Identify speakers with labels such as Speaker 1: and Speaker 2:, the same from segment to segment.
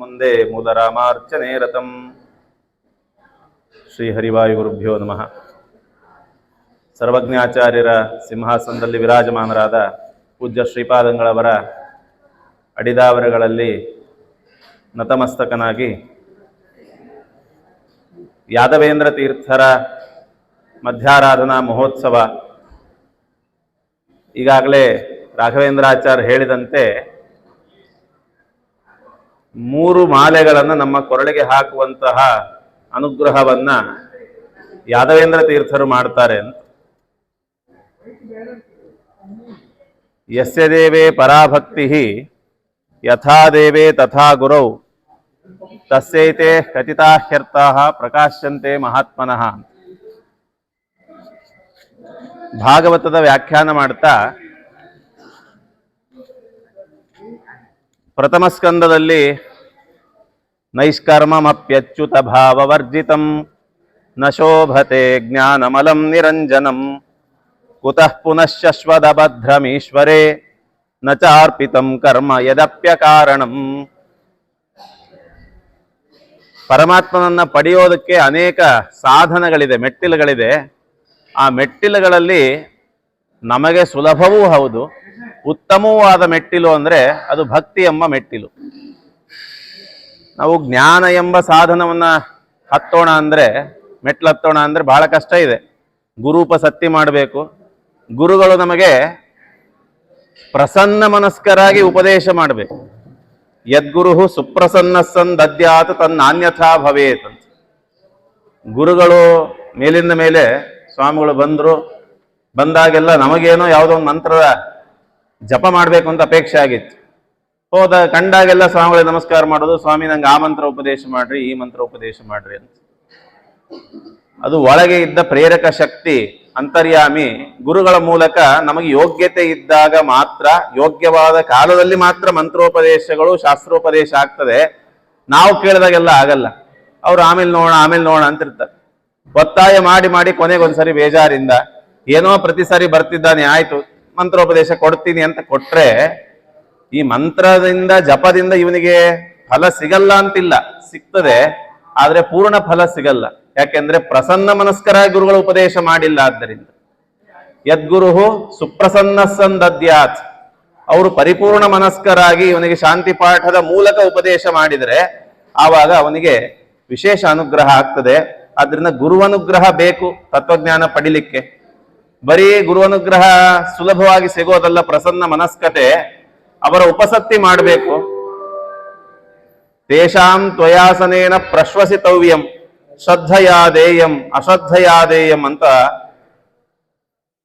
Speaker 1: ಮುಂದೆ ಮೂಲರಾಮಾರ್ಚನೆ ರಥಂ. ಶ್ರೀ ಹರಿವಾಯುಗುರುಭ್ಯೋ ನಮಃ. ಸರ್ವಜ್ಞಾಚಾರ್ಯರ ಸಿಂಹಾಸನದಲ್ಲಿ ವಿರಾಜಮಾನರಾದ ಪೂಜ್ಯ ಶ್ರೀಪಾದಂಗಳವರ ಅಡಿದಾವರಗಳಲ್ಲಿ ನತಮಸ್ತಕನಾಗಿ ಯಾದವೇಂದ್ರ ತೀರ್ಥರ ಮಧ್ಯಾರಾಧನಾ ಮಹೋತ್ಸವ ಈಗಾಗಲೇ ರಾಘವೇಂದ್ರಾಚಾರ್ಯ ಹೇಳಿದಂತೆ ಮೂರು ಮಾಲೆಗಳನ್ನು ನಮ್ಮ ಕೊರಳಿಗೆ ಹಾಕುವಂತಹ ಅನುಗ್ರಹವನ್ನ ಯಾದವೇಂದ್ರ ತೀರ್ಥರು ಮಾಡ್ತಾರೆ ಅಂತ. ಯಸ್ಯ ದೇವೇ ಪರಾಭಕ್ತಿ, ಯಥಾ ದೇವೇ ತಥಾ ಗುರೌ, ತಸ್ಯೈತೆ ಕಥಿತಾಹ್ಯರ್ಥ ಪ್ರಕಾಶ್ಯಂತೆ ಮಹಾತ್ಮನಃ ಭಾಗವತದ ವ್ಯಾಖ್ಯಾನ ಮಾಡ್ತಾ ಪ್ರಥಮ ಸ್ಕಂದದಲ್ಲಿ ನೈಷ್ಕರ್ಮಮಪ್ಯಚ್ಯುತ ಭಾವವರ್ಜಿತಂ ನ ಶೋಭತೆ ಜ್ಞಾನಮಲಂ ನಿರಂಜನಂ, ಕುತಃ ಪುನಶ್ಶಶ್ವದಭದ್ರಮೀಶ್ವರೇ ನ ಚಾರ್ಪಿತಂ ಕರ್ಮ ಯದಪ್ಯಕಾರಣಂ ಪರಮಾತ್ಮನನ್ನ ಪಡೆಯೋದಕ್ಕೆ ಅನೇಕ ಸಾಧನಗಳಿದೆ, ಮೆಟ್ಟಿಲುಗಳಿದೆ. ಆ ಮೆಟ್ಟಿಲುಗಳಲ್ಲಿ ನಮಗೆ ಸುಲಭವೂ ಹೌದು. ಉತ್ತಮವೂ ಆದ ಮೆಟ್ಟಿಲು ಅಂದ್ರೆ ಅದು ಭಕ್ತಿ ಎಂಬ ಮೆಟ್ಟಿಲು. ನಾವು ಜ್ಞಾನ ಎಂಬ ಸಾಧನವನ್ನ ಹತ್ತೋಣ ಅಂದ್ರೆ, ಮೆಟ್ಲು ಹತ್ತೋಣ ಅಂದ್ರೆ ಬಹಳ ಕಷ್ಟ ಇದೆ. ಗುರೂಪಸತ್ತಿ ಮಾಡಬೇಕು. ಗುರುಗಳು ನಮಗೆ ಪ್ರಸನ್ನ ಮನಸ್ಕರಾಗಿ ಉಪದೇಶ ಮಾಡಬೇಕು. ಯದ್ಗುರು ಸುಪ್ರಸನ್ನ ಸನ್ ದದ್ಯಾತ್ ತನ್ನಾನ್ಯಥಾ ಭವೇತ್ ಅಂತ. ಗುರುಗಳು ಮೇಲಿಂದ ಮೇಲೆ ಸ್ವಾಮಿಗಳು ಬಂದರು, ಬಂದಾಗೆಲ್ಲ ನಮಗೇನೋ ಯಾವುದೋ ಒಂದು ಮಂತ್ರದ ಜಪ ಮಾಡಬೇಕು ಅಂತ ಅಪೇಕ್ಷೆ ಆಗಿತ್ತು. ಹೋದ ಕಂಡಾಗೆಲ್ಲ ಸ್ವಾಮಿಗಳಿಗೆ ನಮಸ್ಕಾರ ಮಾಡೋದು, ಸ್ವಾಮಿ ನಂಗೆ ಆ ಮಂತ್ರ ಉಪದೇಶ ಮಾಡ್ರಿ, ಈ ಮಂತ್ರ ಉಪದೇಶ ಮಾಡ್ರಿ ಅಂತ. ಅದು ಒಳಗೆ ಇದ್ದ ಪ್ರೇರಕ ಶಕ್ತಿ, ಅಂತರ್ಯಾಮಿ, ಗುರುಗಳ ಮೂಲಕ ನಮಗೆ ಯೋಗ್ಯತೆ ಇದ್ದಾಗ ಮಾತ್ರ, ಯೋಗ್ಯವಾದ ಕಾಲದಲ್ಲಿ ಮಾತ್ರ ಮಂತ್ರೋಪದೇಶಗಳು, ಶಾಸ್ತ್ರೋಪದೇಶ ಆಗ್ತದೆ. ನಾವು ಕೇಳಿದಾಗೆಲ್ಲ ಆಗಲ್ಲ. ಅವ್ರು ಆಮೇಲೆ ನೋಡ ಆಮೇಲೆ ನೋಡೋಣ ಅಂತಿರ್ತಾರೆ. ಒತ್ತಾಯ ಮಾಡಿ ಮಾಡಿ ಕೊನೆಗೊಂದ್ಸರಿ ಬೇಜಾರಿಂದ, ಏನೋ ಪ್ರತಿ ಸಾರಿ ಬರ್ತಿದ್ದಾನೆ, ಆಯ್ತು. ಮಂತ್ರೋಪದೇಶ ಕೊಡ್ತೀನಿ ಅಂತ ಕೊಟ್ರೆ, ಈ ಮಂತ್ರದಿಂದ ಜಪದಿಂದ ಇವನಿಗೆ ಫಲ ಸಿಗಲ್ಲ ಅಂತಿಲ್ಲ. ಸಿಗ್ತದೆ, ಆದ್ರೆ ಪೂರ್ಣ ಫಲ ಸಿಗಲ್ಲ. ಯಾಕೆಂದ್ರೆ ಪ್ರಸನ್ನ ಮನಸ್ಕರ ಗುರುಗಳು ಉಪದೇಶ ಮಾಡಿಲ್ಲ ಆದ್ದರಿಂದ. ಯದ್ಗುರು ಸುಪ್ರಸನ್ನ ಸಂದದ್ಯಾತ್ ಅವರು ಪರಿಪೂರ್ಣ ಮನಸ್ಕರಾಗಿ ಇವನಿಗೆ ಶಾಂತಿ ಪಾಠದ ಮೂಲಕ ಉಪದೇಶ ಮಾಡಿದರೆ, ಆವಾಗ ಅವನಿಗೆ ವಿಶೇಷ ಅನುಗ್ರಹ ಆಗ್ತದೆ. ಆದ್ರಿಂದ ಗುರುವನುಗ್ರಹ ಬೇಕು, ತತ್ವಜ್ಞಾನ ಪಡಿಲಿಕ್ಕೆ. ಬರೀ ಗುರು ಅನುಗ್ರಹ ಸುಲಭವಾಗಿ ಸಿಗೋದಲ್ಲ, ಪ್ರಸನ್ನ ಮನಸ್ಕತೆ, ಅವರ ಉಪಸತ್ತಿ ಮಾಡಬೇಕು. ತೇಷಾಂ ತ್ವಯಾಸನೇನ ಪ್ರಶ್ವಸಿತವ್ಯಂ ಶ್ರದ್ಧಯಾದೇಯಂ ಅಶ್ರದ್ಧಯಾದೇಯಂ ಅಂತ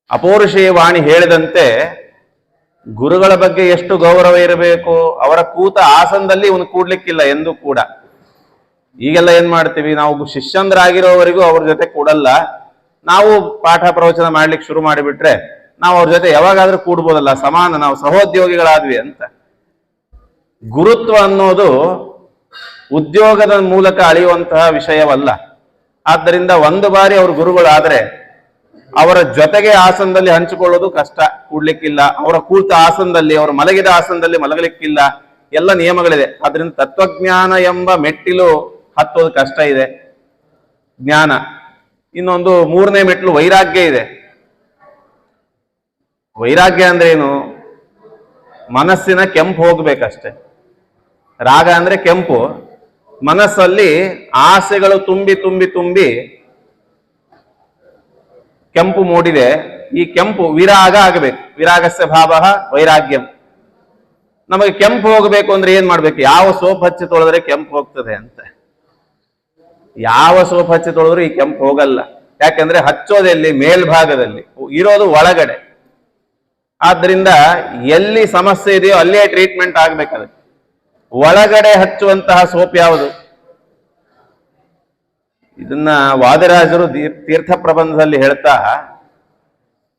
Speaker 1: ಅಪೌರುಷೇಯ ವಾಣಿ ಹೇಳಿದಂತೆ ಗುರುಗಳ ಬಗ್ಗೆ ಎಷ್ಟು ಗೌರವ ಇರಬೇಕು, ಅವರ ಕೂತ ಆಸನದಲ್ಲಿ ಇವನು ಕೂಡ್ಲಿಕ್ಕಿಲ್ಲ ಎಂದು ಕೂಡ. ಈಗೆಲ್ಲ ಏನ್ ಮಾಡ್ತೀವಿ, ನಾವು ಶಿಷ್ಯಂದ್ರಾಗಿರೋವರೆಗೂ ಅವ್ರ ಜೊತೆ ಕೂಡಲ್ಲ. ನಾವು ಪಾಠ ಪ್ರವಚನ ಮಾಡ್ಲಿಕ್ಕೆ ಶುರು ಮಾಡಿಬಿಟ್ರೆ ನಾವು ಅವ್ರ ಜೊತೆ ಯಾವಾಗಾದ್ರೂ ಕೂಡ್ಬೋದಲ್ಲ, ಸಮಾನ, ನಾವು ಸಹೋದ್ಯೋಗಿಗಳಾದ್ವಿ ಅಂತ. ಗುರುತ್ವ ಅನ್ನೋದು ಉದ್ಯೋಗದ ಮೂಲಕ ಅಳೆಯುವಂತಹ ವಿಷಯವಲ್ಲ. ಆದ್ದರಿಂದ ಒಂದು ಬಾರಿ ಅವ್ರ ಗುರುಗಳಾದ್ರೆ ಅವರ ಜೊತೆಗೆ ಆಸನದಲ್ಲಿ ಹಂಚಿಕೊಳ್ಳೋದು ಕಷ್ಟ, ಕೂಡ್ಲಿಕ್ಕಿಲ್ಲ. ಅವರ ಕೂತ ಆಸನದಲ್ಲಿ, ಅವರ ಮಲಗಿದ ಆಸನದಲ್ಲಿ ಮಲಗಲಿಕ್ಕಿಲ್ಲ. ಎಲ್ಲ ನಿಯಮಗಳಿದೆ. ಅದರಿಂದ ತತ್ವಜ್ಞಾನ ಎಂಬ ಮೆಟ್ಟಿಲು ಹತ್ತೋದು ಕಷ್ಟ ಇದೆ. ಜ್ಞಾನ. ಇನ್ನೊಂದು ಮೂರನೇ ಮೆಟ್ಲು ವೈರಾಗ್ಯ ಇದೆ. ವೈರಾಗ್ಯ ಅಂದ್ರೆ ಏನು? ಮನಸ್ಸಿನ ಕೆಂಪು ಹೋಗ್ಬೇಕಷ್ಟೆ. ರಾಗ ಅಂದ್ರೆ ಕೆಂಪು. ಮನಸ್ಸಲ್ಲಿ ಆಸೆಗಳು ತುಂಬಿ ತುಂಬಿ ತುಂಬಿ ಕೆಂಪು ಮೂಡಿದೆ. ಈ ಕೆಂಪು ವಿರಾಗ ಆಗಬೇಕು. ವಿರಾಗಸ್ಯ ಭಾವ ವೈರಾಗ್ಯಂ. ನಮಗೆ ಕೆಂಪು ಹೋಗಬೇಕು ಅಂದ್ರೆ ಏನ್ ಮಾಡ್ಬೇಕು? ಯಾವ ಸೋಪ್ ಹಚ್ಚಿ ತೊಳೆದ್ರೆ ಕೆಂಪು ಹೋಗ್ತದೆ ಅಂತ. ಯಾವ ಸೋಪ್ ಹಚ್ಚಿ ತೊಳೆದ್ರು ಈ ಕೆಂಪು ಹೋಗಲ್ಲ. ಯಾಕಂದ್ರೆ ಹಚ್ಚೋದೆಲ್ಲಿ? ಮೇಲ್ಭಾಗದಲ್ಲಿ. ಇರೋದು ಒಳಗಡೆ. ಆದ್ರಿಂದ ಎಲ್ಲಿ ಸಮಸ್ಯೆ ಇದೆಯೋ ಅಲ್ಲೇ ಟ್ರೀಟ್ಮೆಂಟ್ ಆಗ್ಬೇಕಾದ್ರೆ ಒಳಗಡೆ ಹಚ್ಚುವಂತಹ ಸೋಪ್ ಯಾವುದು? ಇದನ್ನ ವಾದಿರಾಜರು ತೀರ್ಥ ಪ್ರಬಂಧದಲ್ಲಿ ಹೇಳ್ತಾ,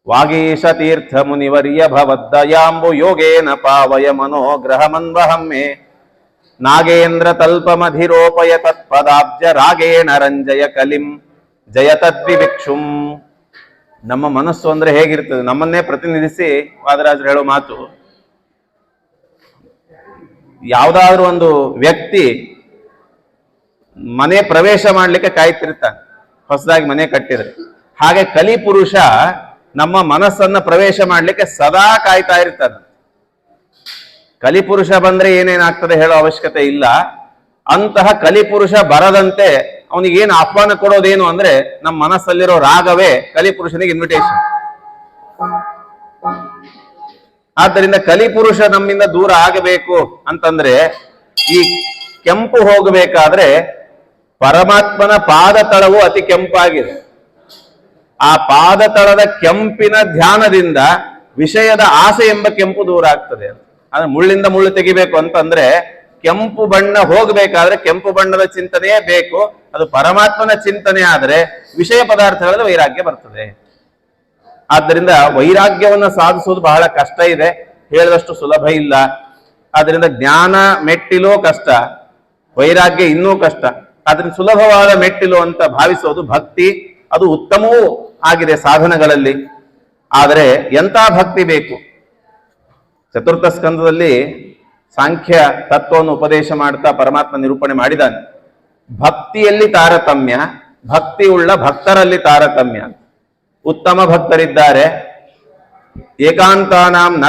Speaker 1: ವಾಗೀಶ ತೀರ್ಥ ಮುನಿವರಿಯ ಭವದ್ದಯಾಂಬು ಯೋಗೇನ ಪಾವಯ ಮನೋಗ್ರಹ ಮನ್ವಹಮ್ಮೆ ನಾಗೇಂದ್ರ ತಲ್ಪಮಧಿರೋಪಯ ತತ್ಪದಾಬ್ಜ ರಾಗೇಣ ರಂಜಯ ಕಲಿಂ ಜಯ ತದ್ವಿಭಿಕ್ಷುಂ. ನಮ್ಮ ಮನಸ್ಸು ಅಂದ್ರೆ ಹೇಗಿರ್ತದೆ? ನಮ್ಮನ್ನೇ ಪ್ರತಿನಿಧಿಸಿ ವಾದರಾಜರು ಹೇಳೋ ಮಾತು. ಯಾವುದಾದ್ರೂ ಒಂದು ವ್ಯಕ್ತಿ ಮನೆ ಪ್ರವೇಶ ಮಾಡ್ಲಿಕ್ಕೆ ಕಾಯ್ತಿರ್ತಾನೆ. ಹೊಸದಾಗಿ ಮನೆ ಕಟ್ಟಿದ್ರೆ. ಹಾಗೆ ಕಲಿ ಪುರುಷ ನಮ್ಮ ಮನಸ್ಸನ್ನ ಪ್ರವೇಶ ಮಾಡ್ಲಿಕ್ಕೆ ಸದಾ ಕಾಯ್ತಾ ಇರ್ತಾನೆ. ಕಲಿಪುರುಷ ಬಂದ್ರೆ ಏನೇನಾಗ್ತದೆ ಹೇಳೋ ಅವಶ್ಯಕತೆ ಇಲ್ಲ. ಅಂತಹ ಕಲಿಪುರುಷ ಬರದಂತೆ ಅವನಿಗೆ ಏನು ಆಹ್ವಾನ ಕೊಡೋದೇನು ಅಂದ್ರೆ ನಮ್ಮ ಮನಸ್ಸಲ್ಲಿರೋ ರಾಗವೇ ಕಲಿಪುರುಷನಿಗೆ ಇನ್ವಿಟೇಷನ್ ಆದ್ದರಿಂದ ಕಲಿಪುರುಷ ನಮ್ಮಿಂದ ದೂರ ಆಗಬೇಕು ಅಂತಂದ್ರೆ ಈ ಕೆಂಪು ಹೋಗಬೇಕಾದ್ರೆ ಪರಮಾತ್ಮನ ಪಾದ ತಳವು ಅತಿ ಕೆಂಪಾಗಿದೆ. ಆ ಪಾದ ತಳದ ಕೆಂಪಿನ ಧ್ಯಾನದಿಂದ ವಿಷಯದ ಆಸೆ ಎಂಬ ಕೆಂಪು ದೂರ ಆಗ್ತದೆ ಅಂದ್ರೆ ಮುಳ್ಳಿಂದ ಮುಳ್ಳು ತೆಗಿಬೇಕು ಅಂತಂದ್ರೆ ಕೆಂಪು ಬಣ್ಣ ಹೋಗ್ಬೇಕಾದ್ರೆ ಕೆಂಪು ಬಣ್ಣದ ಚಿಂತನೆಯೇ ಬೇಕು. ಅದು ಪರಮಾತ್ಮನ ಚಿಂತನೆ ಆದ್ರೆ ವಿಷಯ ಪದಾರ್ಥಗಳಲ್ಲಿ ವೈರಾಗ್ಯ ಬರ್ತದೆ. ಆದ್ದರಿಂದ ವೈರಾಗ್ಯವನ್ನು ಸಾಧಿಸುವುದು ಬಹಳ ಕಷ್ಟ ಇದೆ. ಹೇಳಿದಷ್ಟು ಸುಲಭ ಇಲ್ಲ. ಆದ್ರಿಂದ ಜ್ಞಾನ ಮೆಟ್ಟಿಲು ಕಷ್ಟ, ವೈರಾಗ್ಯ ಇನ್ನೂ ಕಷ್ಟ. ಆದ್ರಿಂದ ಸುಲಭವಾದ ಮೆಟ್ಟಿಲು ಅಂತ ಭಾವಿಸೋದು ಭಕ್ತಿ. ಅದು ಉತ್ತಮವೂ ಆಗಿದೆ ಸಾಧನಗಳಲ್ಲಿ. ಆದರೆ ಎಂಥ ಭಕ್ತಿ ಬೇಕು? ಚತುರ್ಥ ಸ್ಕಂದದಲ್ಲಿ ಸಾಂಖ್ಯ ತತ್ವವನ್ನು ಉಪದೇಶ ಮಾಡ್ತಾ ಪರಮಾತ್ಮ ನಿರೂಪಣೆ ಮಾಡಿದಾನೆ. ಭಕ್ತಿಯಲ್ಲಿ ತಾರತಮ್ಯ ಭಕ್ತಿ ಉಳ್ಳ ಭಕ್ತರಲ್ಲಿ ತಾರತಮ್ಯ. ಉತ್ತಮ ಭಕ್ತರಿದ್ದಾರೆ. ಏಕಾಂತಾನಾಂ ನ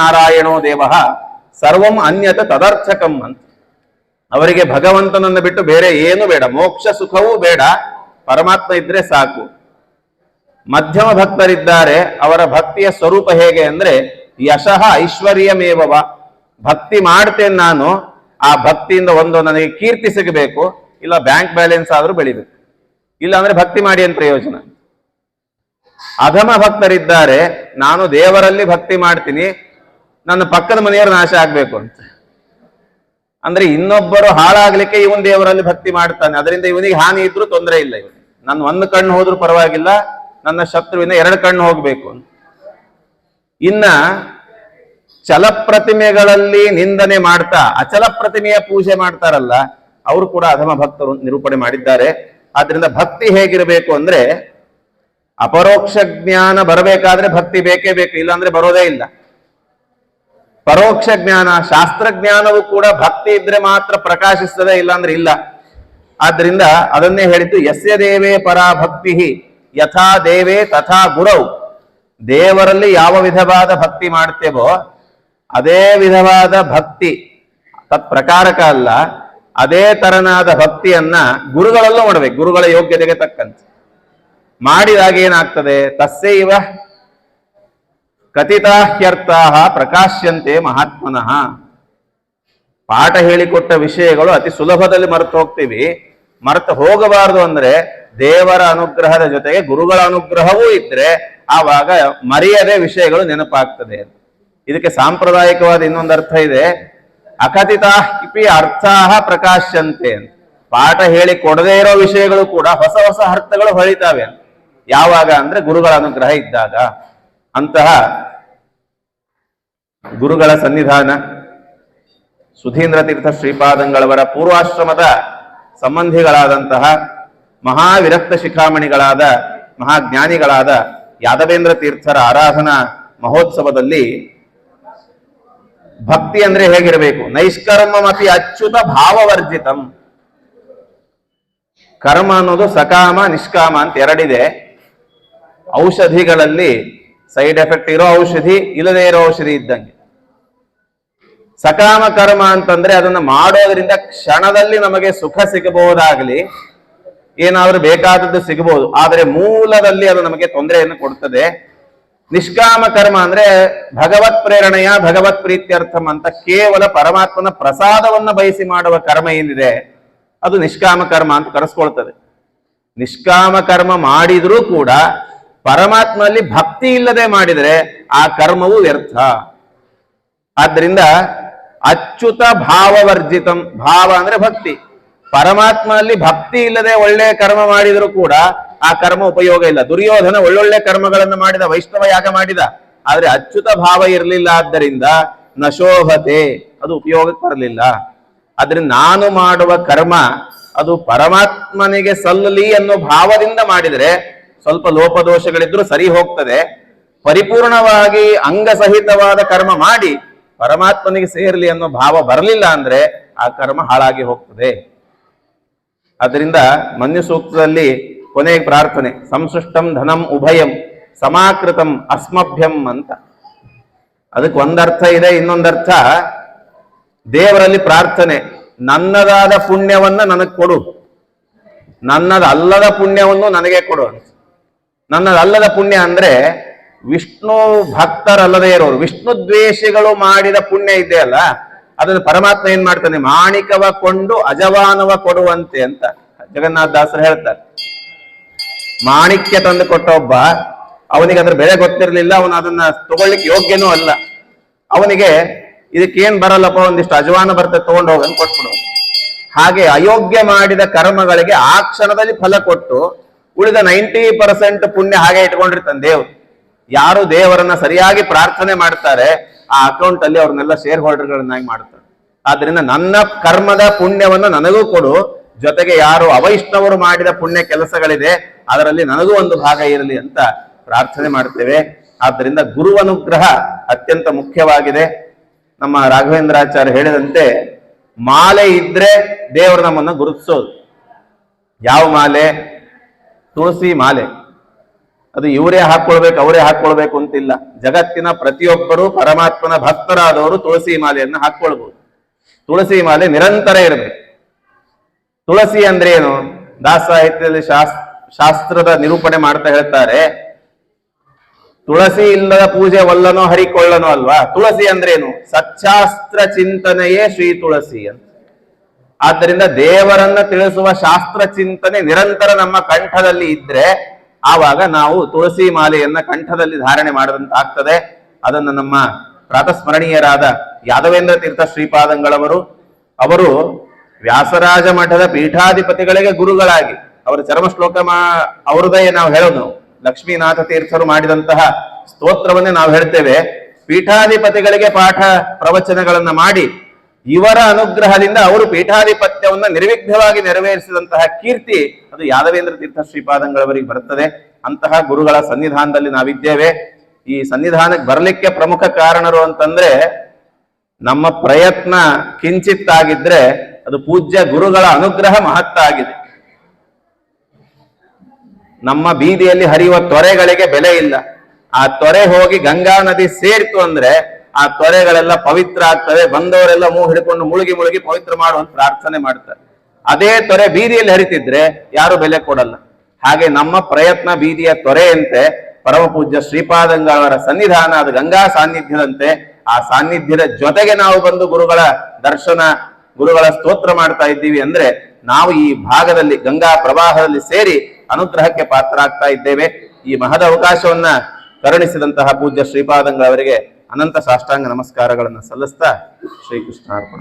Speaker 1: ನಾರಾಯಣೋ ದೇವ, ಸರ್ವಂ ಅನ್ಯತ ತದರ್ಥಕಂ ಅಂತ. ಅವರಿಗೆ ಭಗವಂತನನ್ನು ಬಿಟ್ಟು ಬೇರೆ ಏನು ಬೇಡ, ಮೋಕ್ಷ ಸುಖವೂ ಬೇಡ, ಪರಮಾತ್ಮ ಇದ್ರೆ ಸಾಕು. ಮಧ್ಯಮ ಭಕ್ತರಿದ್ದಾರೆ, ಅವರ ಭಕ್ತಿಯ ಸ್ವರೂಪ ಹೇಗೆ ಅಂದ್ರೆ ಯಶಃ ಐಶ್ವರ್ಯಮೇವವ ಭಕ್ತಿ ಮಾಡ್ತೇನೆ ನಾನು, ಆ ಭಕ್ತಿಯಿಂದ ಒಂದು ನನಗೆ ಕೀರ್ತಿ ಸಿಗಬೇಕು, ಇಲ್ಲ ಬ್ಯಾಂಕ್ ಬ್ಯಾಲೆನ್ಸ್ ಆದರೂ ಬೆಳಿಬೇಕು. ಇಲ್ಲ ಅಂದ್ರೆ ಭಕ್ತಿ ಮಾಡಿ ಅಂತ ಪ್ರಯೋಜನ. ಅಧಮ ಭಕ್ತರಿದ್ದಾರೆ, ನಾನು ದೇವರಲ್ಲಿ ಭಕ್ತಿ ಮಾಡ್ತೀನಿ, ನನ್ನ ಪಕ್ಕದ ಮನೆಯವರು ನಾಶ ಆಗ್ಬೇಕು ಅಂತ. ಅಂದ್ರೆ ಇನ್ನೊಬ್ಬರು ಹಾಳಾಗ್ಲಿಕ್ಕೆ ಇವನ್ ದೇವರಲ್ಲಿ ಭಕ್ತಿ ಮಾಡ್ತಾನೆ, ಅದರಿಂದ ಇವನಿಗೆ ಹಾನಿ ಇದ್ರೂ ತೊಂದರೆ ಇಲ್ಲ ಇವನು ನನ್ನ ಒಂದು ಕಣ್ಣು ಹೋದ್ರೂ ಪರವಾಗಿಲ್ಲ, ನನ್ನ ಶತ್ರುವಿನ ಎರಡು ಕಣ್ಣು ಹೋಗ್ಬೇಕು ಅಂತ. ಇನ್ನ ಚಲ ಪ್ರತಿಮೆಗಳಲ್ಲಿ ನಿಂದನೆ ಮಾಡ್ತಾ ಅಚಲ ಪ್ರತಿಮೆಯ ಪೂಜೆ ಮಾಡ್ತಾರಲ್ಲ, ಅವರು ಕೂಡ ಅಧಮ ಭಕ್ತರು ನಿರೂಪಣೆ ಮಾಡಿದ್ದಾರೆ. ಆದ್ರಿಂದ ಭಕ್ತಿ ಹೇಗಿರಬೇಕು ಅಂದ್ರೆ ಅಪರೋಕ್ಷ ಜ್ಞಾನ ಬರಬೇಕಾದ್ರೆ ಭಕ್ತಿ ಬೇಕೇ ಬೇಕು, ಇಲ್ಲಾಂದ್ರೆ ಬರೋದೇ ಇಲ್ಲ. ಪರೋಕ್ಷ ಜ್ಞಾನ, ಶಾಸ್ತ್ರ ಜ್ಞಾನವು ಕೂಡ ಭಕ್ತಿ ಇದ್ರೆ ಮಾತ್ರ ಪ್ರಕಾಶಿಸ್ತದೆ, ಇಲ್ಲಾಂದ್ರೆ ಇಲ್ಲ. ಆದ್ರಿಂದ ಅದನ್ನೇ ಹೇಳಿದ್ದು, ಯಸ್ಯ ದೇವೇ ಪರಾ ಭಕ್ತಿ ಯಥಾ ದೇವೇ ತಥಾ ಗುರೌ. ದೇವರಲ್ಲಿ ಯಾವ ವಿಧವಾದ ಭಕ್ತಿ ಮಾಡ್ತೇವೋ ಅದೇ ವಿಧವಾದ ಭಕ್ತಿ, ತತ್ ಪ್ರಕಾರಕ ಅಲ್ಲ, ಅದೇ ತರನಾದ ಭಕ್ತಿಯನ್ನ ಗುರುಗಳಲ್ಲೂ ಮಾಡಬೇಕು, ಗುರುಗಳ ಯೋಗ್ಯತೆಗೆ ತಕ್ಕಂತೆ. ಮಾಡಿದಾಗ ಏನಾಗ್ತದೆ? ತಸ್ಸೇ ಇವ ಕಥಿತಾಹ್ಯರ್ಥ ಪ್ರಕಾಶ್ಯಂತೆ ಮಹಾತ್ಮನಃ. ಪಾಠ ಹೇಳಿಕೊಟ್ಟ ವಿಷಯಗಳು ಅತಿ ಸುಲಭದಲ್ಲಿ ಮರೆತು ಹೋಗ್ತೀವಿ. ಮರೆತು ಹೋಗಬಾರದು ಅಂದ್ರೆ ದೇವರ ಅನುಗ್ರಹದ ಜೊತೆಗೆ ಗುರುಗಳ ಅನುಗ್ರಹವೂ ಇದ್ರೆ ಆವಾಗ ಮರೆಯದೆ ವಿಷಯಗಳು ನೆನಪಾಗ್ತದೆ. ಇದಕ್ಕೆ ಸಾಂಪ್ರದಾಯಿಕವಾದ ಇನ್ನೊಂದು ಅರ್ಥ ಇದೆ. ಅಕಥಿತಾ ಕಿಪಿ ಅರ್ಥಾಹ ಪ್ರಕಾಶ್ಯಂತೆ ಅಂತ. ಪಾಠ ಹೇಳಿ ಕೊಡದೇ ಇರೋ ವಿಷಯಗಳು ಕೂಡ ಹೊಸ ಹೊಸ ಅರ್ಥಗಳು ಹೊಳಿತಾವೆ. ಯಾವಾಗ ಅಂದ್ರೆ ಗುರುಗಳ ಅನುಗ್ರಹ ಇದ್ದಾಗ. ಅಂತಹ ಗುರುಗಳ ಸನ್ನಿಧಾನ, ಸುಧೀಂದ್ರ ತೀರ್ಥ ಶ್ರೀಪಾದಂಗಳವರ ಪೂರ್ವಾಶ್ರಮದ ಸಂಬಂಧಿಗಳಾದಂತಹ ಮಹಾವಿರಕ್ತ ಶಿಖಾಮಣಿಗಳಾದ ಮಹಾಜ್ಞಾನಿಗಳಾದ ಯಾದವೇಂದ್ರ ತೀರ್ಥರ ಆರಾಧನಾ ಮಹೋತ್ಸವದಲ್ಲಿ ಭಕ್ತಿ ಅಂದ್ರೆ ಹೇಗಿರಬೇಕು? ನೈಷ್ಕರ್ಮಮಪಿ ಅಚ್ಯುತ ಭಾವವರ್ಜಿತಂ. ಕರ್ಮ ಅನ್ನೋದು ಸಕಾಮ, ನಿಷ್ಕಾಮ ಅಂತ ಎರಡಿದೆ. ಔಷಧಿಗಳಲ್ಲಿ ಸೈಡ್ ಎಫೆಕ್ಟ್ ಇರೋ ಔಷಧಿ, ಇಲ್ಲದೇ ಇರೋ ಔಷಧಿ ಇದ್ದಂಗೆ. ಸಕಾಮ ಕರ್ಮ ಅಂತಂದ್ರೆ ಅದನ್ನ ಮಾಡೋದ್ರಿಂದ ಕ್ಷಣದಲ್ಲಿ ನಮಗೆ ಸುಖ ಸಿಗಬಹುದಾಗ್ಲಿ ಏನಾದ್ರೂ ಬೇಕಾದದ್ದು ಸಿಗಬಹುದು ಆದರೆ ಮೂಲದಲ್ಲಿ ಅದು ನಮಗೆ ತೊಂದರೆಯನ್ನು ಕೊಡ್ತದೆ. ನಿಷ್ಕಾಮ ಕರ್ಮ ಅಂದ್ರೆ ಭಗವತ್ ಪ್ರೇರಣೆಯ ಭಗವತ್ ಪ್ರೀತ್ಯರ್ಥಂ ಅಂತ ಕೇವಲ ಪರಮಾತ್ಮನ ಪ್ರಸಾದವನ್ನ ಬಯಸಿ ಮಾಡುವ ಕರ್ಮ ಏನಿದೆ, ಅದು ನಿಷ್ಕಾಮ ಕರ್ಮ ಅಂತ ಕರೆಸ್ಕೊಳ್ತದೆ. ನಿಷ್ಕಾಮ ಕರ್ಮ ಮಾಡಿದ್ರೂ ಕೂಡ ಪರಮಾತ್ಮನಲ್ಲಿ ಭಕ್ತಿ ಇಲ್ಲದೆ ಮಾಡಿದರೆ ಆ ಕರ್ಮವು ವ್ಯರ್ಥ. ಆದ್ರಿಂದ ಅಚ್ಯುತ ಭಾವವರ್ಜಿತಂ, ಭಾವ ಅಂದ್ರೆ ಭಕ್ತಿ. ಪರಮಾತ್ಮನಲ್ಲಿ ಭಕ್ತಿ ಇಲ್ಲದೆ ಒಳ್ಳೆಯ ಕರ್ಮ ಮಾಡಿದರೂ ಕೂಡ ಆ ಕರ್ಮ ಉಪಯೋಗ ಇಲ್ಲ. ದುರ್ಯೋಧನ ಒಳ್ಳೊಳ್ಳೆ ಕರ್ಮಗಳನ್ನು ಮಾಡಿದ, ವೈಷ್ಣವ ಯಾಗ ಮಾಡಿದ. ಆದ್ರೆ ಅಚ್ಯುತ ಭಾವ ಇರಲಿಲ್ಲ ಆದ್ದರಿಂದ ನಶೋಭತೆ, ಅದು ಉಪಯೋಗಕ್ಕೆ ಬರಲಿಲ್ಲ. ಆದ್ರೆ ನಾನು ಮಾಡುವ ಕರ್ಮ, ಅದು ಪರಮಾತ್ಮನಿಗೆ ಸಲ್ಲಲಿ ಅನ್ನೋ ಭಾವದಿಂದ ಮಾಡಿದರೆ ಸ್ವಲ್ಪ ಲೋಪದೋಷಗಳಿದ್ರೂ ಸರಿ ಹೋಗ್ತದೆ. ಪರಿಪೂರ್ಣವಾಗಿ ಅಂಗಸಹಿತವಾದ ಕರ್ಮ ಮಾಡಿ ಪರಮಾತ್ಮನಿಗೆ ಸೇರಲಿ ಅನ್ನೋ ಭಾವ ಬರಲಿಲ್ಲ ಅಂದ್ರೆ ಆ ಕರ್ಮ ಹಾಳಾಗಿ ಹೋಗ್ತದೆ. ಅದರಿಂದ ಮನ್ಯ ಸೂಕ್ತದಲ್ಲಿ ಕೊನೆಗೆ ಪ್ರಾರ್ಥನೆ, ಸಂಸೃಷ್ಟಂ ಧನಂ ಉಭಯಂ, ಸಮಾಕೃತಂ ಅಸ್ಮಭ್ಯಂ ಅಂತ. ಅದಕ್ಕೆ ಒಂದರ್ಥ ಇದೆ, ಇನ್ನೊಂದರ್ಥ ದೇವರಲ್ಲಿ ಪ್ರಾರ್ಥನೆ, ನನ್ನದಾದ ಪುಣ್ಯವನ್ನ ನನಗೆ ಕೊಡು. ನನ್ನದಲ್ಲದ ಪುಣ್ಯವನ್ನು ನನಗೆ ಕೊಡು ಅಂತ. ನನ್ನದಲ್ಲದ ಪುಣ್ಯ ಅಂದ್ರೆ ವಿಷ್ಣು ಭಕ್ತರಲ್ಲದೆ ಇರೋರು, ವಿಷ್ಣು ದ್ವೇಷಿಗಳು ಮಾಡಿದ ಪುಣ್ಯ ಇದೆಯಲ್ಲ ಅದನ್ನು ಪರಮಾತ್ಮ ಏನ್ ಮಾಡ್ತಾನೆ? ಮಾಣಿಕವ ಕೊಂಡು ಅಜವಾನವ ಕೊಡುವಂತೆ ಅಂತ ಜಗನ್ನಾಥ ದಾಸರು ಹೇಳ್ತಾರೆ. ಮಾಣಿಕ್ಯ ತಂದು ಕೊಟ್ಟ ಒಬ್ಬ ಅವನಿಗೆ ಅದ್ರ ಬೆಲೆ ಗೊತ್ತಿರಲಿಲ್ಲ, ಅವನು ಅದನ್ನ ತಗೊಳ್ಳಿಕ್ಕೆ ಯೋಗ್ಯನೂ ಅಲ್ಲ. ಅವನಿಗೆ ಇದಕ್ಕೇನ್ ಬರಲ್ಲಪ್ಪ, ಒಂದಿಷ್ಟು ಅಜವಾನ ಬರ್ತದೆ, ತಗೊಂಡು ಹೋಗನ್ ಕೊಟ್ಬಿಡು. ಹಾಗೆ ಅಯೋಗ್ಯ ಮಾಡಿದ ಕರ್ಮಗಳಿಗೆ ಆ ಕ್ಷಣದಲ್ಲಿ ಫಲ ಕೊಟ್ಟು, ಉಳಿದ ನೈಂಟಿ ಪರ್ಸೆಂಟ್ ಪುಣ್ಯ ಹಾಗೆ ಇಟ್ಕೊಂಡಿರ್ತಾನೆ ದೇವ್ರು. ಯಾರು ದೇವರನ್ನ ಸರಿಯಾಗಿ ಪ್ರಾರ್ಥನೆ ಮಾಡ್ತಾರೆ, ಆ ಅಕೌಂಟ್ ಅಲ್ಲಿ ಅವ್ರನ್ನೆಲ್ಲ ಶೇರ್ ಹೋಲ್ಡರ್ಗಳನ್ನಾಗಿ ಮಾಡ್ತಾರೆ. ಆದ್ರಿಂದ ನನ್ನ ಕರ್ಮದ ಪುಣ್ಯವನ್ನು ನನಗೂ ಕೊಡು. ಜೊತೆಗೆ ಯಾರು ಅವೈಷ್ಣವರು ಮಾಡಿದ ಪುಣ್ಯ ಕೆಲಸಗಳಿದೆ, ಅದರಲ್ಲಿ ನನಗೂ ಒಂದು ಭಾಗ ಇರಲಿ ಅಂತ ಪ್ರಾರ್ಥನೆ ಮಾಡ್ತೇವೆ ಆದ್ದರಿಂದ ಗುರುವನುಗ್ರಹ ಅತ್ಯಂತ ಮುಖ್ಯವಾಗಿದೆ. ನಮ್ಮ ರಾಘವೇಂದ್ರಾಚಾರ್ಯ ಹೇಳಿದಂತೆ, ಮಾಲೆ ಇದ್ರೆ ದೇವರು ನಮ್ಮನ್ನು ಗುರುತಿಸೋದು. ಯಾವ ಮಾಲೆ? ತುಳಸಿ ಮಾಲೆ. ಅದು ಇವರೇ ಹಾಕೊಳ್ಬೇಕು, ಅವರೇ ಹಾಕೊಳ್ಬೇಕು ಅಂತಿಲ್ಲ. ಜಗತ್ತಿನ ಪ್ರತಿಯೊಬ್ಬರು ಪರಮಾತ್ಮನ ಭಕ್ತರಾದವರು ತುಳಸಿ ಮಾಲೆಯನ್ನು ಹಾಕೊಳ್ಬಹುದು ತುಳಸಿ ಮಾಲೆ ನಿರಂತರ ಇರಬೇಕು. ತುಳಸಿ ಅಂದ್ರೆ ಏನು? ದಾಸ ಸಾಹಿತ್ಯದಲ್ಲಿ ಶಾಸ್, ಶಾಸ್ತ್ರದ ನಿರೂಪಣೆ ಮಾಡ್ತಾ ಹೇಳ್ತಾರೆ. ತುಳಸಿ ಇಲ್ಲದ ಪೂಜೆ ವಲ್ಲನೋ ಹರಿಕೊಳ್ಳನೋ ಅಲ್ವಾ? ತುಳಸಿ ಅಂದ್ರೇನು ಸಚ್ಚಾಸ್ತ್ರ ಚಿಂತನೆಯೇ ಶ್ರೀ ತುಳಸಿ ಅಂತ. ಆದ್ದರಿಂದ ದೇವರನ್ನ ತಿಳಿಸುವ ಶಾಸ್ತ್ರ ಚಿಂತನೆ ನಿರಂತರ ನಮ್ಮ ಕಂಠದಲ್ಲಿ ಇದ್ರೆ ಆವಾಗ ನಾವು ತುಳಸಿ ಮಾಲೆಯನ್ನ ಕಂಠದಲ್ಲಿ ಧಾರಣೆ ಮಾಡದಂತ ಅದನ್ನು ಅದನ್ನ ನಮ್ಮ ಪ್ರಾತಸ್ಮರಣೀಯರಾದ ಯಾದವೇಂದ್ರ ತೀರ್ಥ ಶ್ರೀಪಾದಂಗಳವರು, ಅವರು ವ್ಯಾಸರಾಜ ಮಠದ ಪೀಠಾಧಿಪತಿಗಳಿಗೆ ಗುರುಗಳಾಗಿ, ಅವರ ಚರಮ ಶ್ಲೋಕ ಮಾ ನಾವು ಹೇಳೋದು. ಲಕ್ಷ್ಮೀನಾಥ ತೀರ್ಥರು ಮಾಡಿದಂತಹ ಸ್ತೋತ್ರವನ್ನೇ ನಾವು ಹೇಳ್ತೇವೆ. ಪೀಠಾಧಿಪತಿಗಳಿಗೆ ಪಾಠ ಪ್ರವಚನಗಳನ್ನ ಮಾಡಿ, ಇವರ ಅನುಗ್ರಹದಿಂದ ಅವರು ಪೀಠಾಧಿಪತ್ಯವನ್ನ ನಿರ್ವಿಘ್ನವಾಗಿ ನೆರವೇರಿಸಿದಂತಹ ಕೀರ್ತಿ ಅದು ಯಾದವೇಂದ್ರ ತೀರ್ಥ ಶ್ರೀಪಾದಂಗಳವರಿಗೆ ಬರುತ್ತದೆ. ಅಂತಹ ಗುರುಗಳ ಸನ್ನಿಧಾನದಲ್ಲಿ ನಾವಿದ್ದೇವೆ. ಈ ಸನ್ನಿಧಾನಕ್ಕೆ ಬರಲಿಕ್ಕೆ ಪ್ರಮುಖ ಕಾರಣರು ಅಂತಂದ್ರೆ ನಮ್ಮ ಪ್ರಯತ್ನ ಕಿಂಚಿತ್ತಾಗಿದ್ರೆ ಅದು ಪೂಜ್ಯ ಗುರುಗಳ ಅನುಗ್ರಹ ಮಹತ್ತಾಗಿದೆ ನಮ್ಮ ಬೀದಿಯಲ್ಲಿ ಹರಿಯುವ ತೊರೆಗಳಿಗೆ ಬೆಲೆ ಇಲ್ಲ. ಆ ತೊರೆ ಹೋಗಿ ಗಂಗಾ ನದಿ ಸೇರ್ತು ಅಂದ್ರೆ ಆ ತೊರೆಗಳೆಲ್ಲ ಪವಿತ್ರ ಆಗ್ತವೆ, ಬಂದವರೆಲ್ಲ ಮೂ ಹಿಡ್ಕೊಂಡು ಮುಳುಗಿ ಮುಳುಗಿ ಪವಿತ್ರ ಮಾಡುವಂತ ಪ್ರಾರ್ಥನೆ ಮಾಡ್ತಾರೆ. ಅದೇ ತೊರೆ ಬೀದಿಯಲ್ಲಿ ಹರಿತಿದ್ರೆ ಯಾರು ಬೆಲೆ ಕೊಡಲ್ಲ. ಹಾಗೆ ನಮ್ಮ ಪ್ರಯತ್ನ ಬೀದಿಯ ತೊರೆಯಂತೆ ಪರಮ ಪೂಜ್ಯ ಶ್ರೀಪಾದಂಗಳವರ ಸನ್ನಿಧಾನ, ಅದು ಗಂಗಾ ಸಾನ್ನಿಧ್ಯದಂತೆ ಆ ಸಾನ್ನಿಧ್ಯದ ಜೊತೆಗೆ ನಾವು ಬಂದು ಗುರುಗಳ ದರ್ಶನ, ಗುರುಗಳ ಸ್ತೋತ್ರ ಮಾಡ್ತಾ ಇದ್ದೀವಿ ಅಂದ್ರೆ ನಾವು ಈ ಭಾಗದಲ್ಲಿ, ಗಂಗಾ ಪ್ರವಾಹದಲ್ಲಿ ಸೇರಿ ಅನುಗ್ರಹಕ್ಕೆ ಪಾತ್ರ ಆಗ್ತಾ ಇದ್ದೇವೆ. ಈ ಮಹದ ಅವಕಾಶವನ್ನ ಕರುಣಿಸಿದಂತಹ ಪೂಜ್ಯ ಶ್ರೀಪಾದಂಗಳವರಿಗೆ ಅನಂತ ಸಾಷ್ಟಾಂಗ ನಮಸ್ಕಾರಗಳನ್ನು ಸಲ್ಲಿಸ್ತಾ ಶ್ರೀಕೃಷ್ಣ ಅರ್ಪಣ